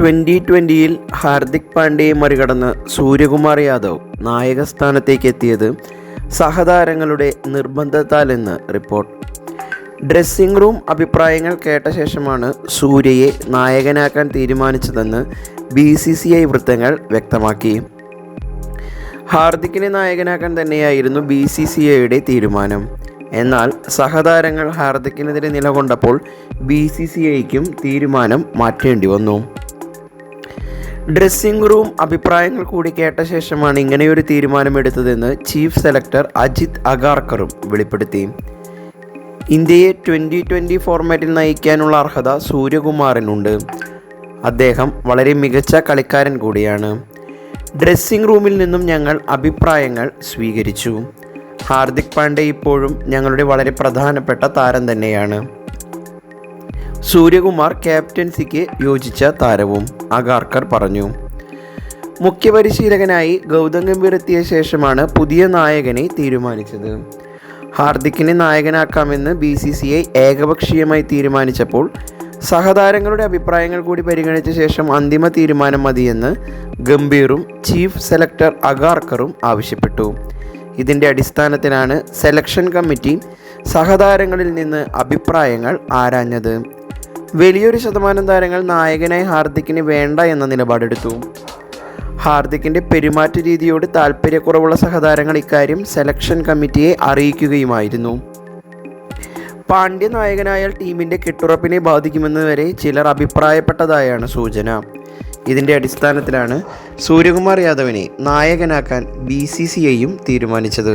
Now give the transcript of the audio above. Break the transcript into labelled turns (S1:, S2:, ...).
S1: Twenty ട്വന്റിയിൽ Hardik പാണ്ഡ്യയെ മറികടന്ന് സൂര്യകുമാർ യാദവ് നായക സ്ഥാനത്തേക്ക് എത്തിയത് സഹതാരങ്ങളുടെ നിർബന്ധത്താലെന്ന് റിപ്പോർട്ട്. ഡ്രസ്സിംഗ് റൂം അഭിപ്രായങ്ങൾ കേട്ട ശേഷമാണ് സൂര്യയെ നായകനാക്കാൻ തീരുമാനിച്ചതെന്ന് ബി സി സി ഐ വൃത്തങ്ങൾ വ്യക്തമാക്കി. ഹാർദിക്കിനെ നായകനാക്കാൻ തന്നെയായിരുന്നു ബി സി സി ഐയുടെ തീരുമാനം. എന്നാൽ സഹതാരങ്ങൾ ഹാർദിക്കിനെതിരെ നിലകൊണ്ടപ്പോൾ ബി സി സി ഐക്കും തീരുമാനം മാറ്റേണ്ടി വന്നു. ഡ്രസ്സിംഗ് റൂം അഭിപ്രായങ്ങൾ കൂടി കേട്ട ശേഷമാണ് ഇങ്ങനെയൊരു തീരുമാനമെടുത്തതെന്ന് ചീഫ് സെലക്ടർ അജിത് അഗാർക്കറും വെളിപ്പെടുത്തി. ഇന്ത്യയെ ട്വന്റി ട്വന്റി ഫോർമാറ്റിൽ നയിക്കാനുള്ള അർഹത സൂര്യകുമാറിനുണ്ട്. അദ്ദേഹം വളരെ മികച്ച കളിക്കാരൻ കൂടിയാണ്. ഡ്രസ്സിംഗ് റൂമിൽ നിന്നും ഞങ്ങൾ അഭിപ്രായങ്ങൾ സ്വീകരിച്ചു. ഹാർദിക് പാണ്ഡെ ഇപ്പോഴും ഞങ്ങളുടെ വളരെ പ്രധാനപ്പെട്ട താരം തന്നെയാണ്. സൂര്യകുമാർ ക്യാപ്റ്റൻസിക്ക് യോജിച്ച താരവും അഗാർക്കർ പറഞ്ഞു. മുഖ്യപരിശീലകനായി ഗൗതം ഗംഭീർ എത്തിയ ശേഷമാണ് പുതിയ നായകനെ തീരുമാനിച്ചത്. ഹാർദിക്കിനെ നായകനാക്കാമെന്ന് ബി സി സി ഐ ഏകപക്ഷീയമായി തീരുമാനിച്ചപ്പോൾ സഹതാരങ്ങളുടെ അഭിപ്രായങ്ങൾ കൂടി പരിഗണിച്ച ശേഷം അന്തിമ തീരുമാനം മതിയെന്ന് ഗംഭീറും ചീഫ് സെലക്ടർ അഗാർക്കറും ആവശ്യപ്പെട്ടു. ഇതിന്റെ അടിസ്ഥാനത്തിലാണ് സെലക്ഷൻ കമ്മിറ്റി സഹതാരങ്ങളിൽ നിന്ന് അഭിപ്രായങ്ങൾ ആരാഞ്ഞത്. വലിയൊരു ശതമാനം താരങ്ങൾ നായകനായി ഹാർദിക്കിന് വേണ്ട എന്ന നിലപാടെടുത്തു. ഹാർദിക്കിന്റെ പെരുമാറ്റ രീതിയോട് താല്പര്യക്കുറവുള്ള സഹതാരങ്ങൾ ഇക്കാര്യം സെലക്ഷൻ കമ്മിറ്റിയെ അറിയിക്കുകയുമായിരുന്നു. പാണ്ഡ്യ നായകനായാൽ ടീമിന്റെ കെട്ടുറപ്പിനെ ബാധിക്കുമെന്ന് വരെ ചിലർ അഭിപ്രായപ്പെട്ടതായാണ് സൂചന. ഇതിന്റെ അടിസ്ഥാനത്തിലാണ് സൂര്യകുമാർ യാദവിനെ നായകനാക്കാൻ ബി സി സി ഐയും തീരുമാനിച്ചത്.